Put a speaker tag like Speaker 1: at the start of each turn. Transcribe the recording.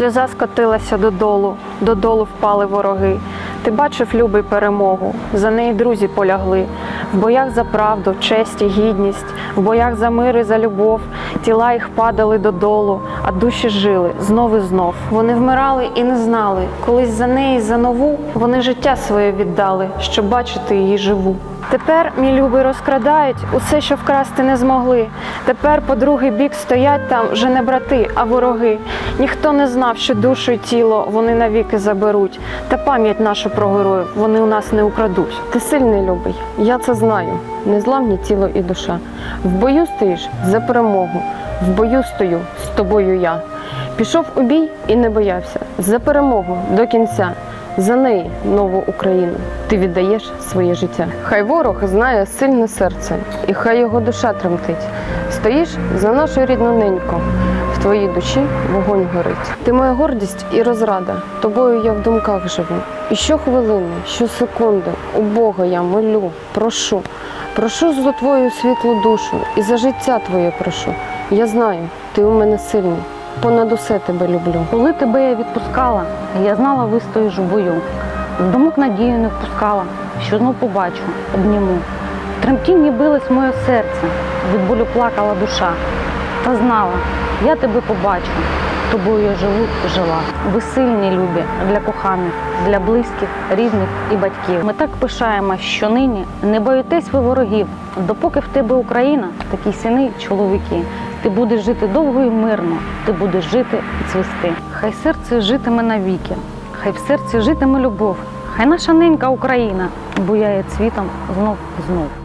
Speaker 1: Сльоза скотилася додолу, додолу впали вороги. Ти бачив, любий перемогу, за неї друзі полягли. В боях за правду, честь і гідність, в боях за мир і за любов. Тіла їх падали додолу, а душі жили знов і знов. Вони вмирали і не знали. Колись за неї, за нову, вони життя своє віддали, щоб бачити її живу. Тепер, мій любий, розкрадають усе, що вкрасти не змогли. Тепер по другий бік стоять там вже не брати, а вороги. Ніхто не знав, що душу й тіло вони навіки заберуть. Та пам'ять нашу про героїв вони у нас не украдуть. Ти сильний любий, я це знаю. Незламні тіло і душа. В бою стоїш за перемогу. В бою стою з тобою я. Пішов у бій і не боявся. За перемогу до кінця. За неї нову Україну ти віддаєш своє життя. Хай ворог знає сильне серце, і хай його душа тремтить. Стоїш за нашу рідну неньку, в твоїй душі вогонь горить. Ти моя гордість і розрада, тобою я в думках живу. І щохвилини, щосекунди у Бога я молю, прошу, прошу за твою світлу душу і за життя твоє прошу. Я знаю, ти у мене сильний, понад усе тебе люблю.
Speaker 2: Коли тебе я відпускала, я знала, вистоїш в бою. З думок надію не впускала, що знов побачу, обніму. Тремтінні билось моє серце, від болю плакала душа. Та знала, я тебе побачу, тобою я живу жила. Ви сильні, любі для коханих, для близьких, рідних і батьків. Ми так пишаємо, що нині не боїтесь ви ворогів. Допоки в тебе Україна, такі сини чоловіки. Ти будеш жити довго і мирно, ти будеш жити і цвісти. Хай серце житиме навіки, хай в серці житиме любов, хай наша ненька Україна буяє цвітом знов і знов.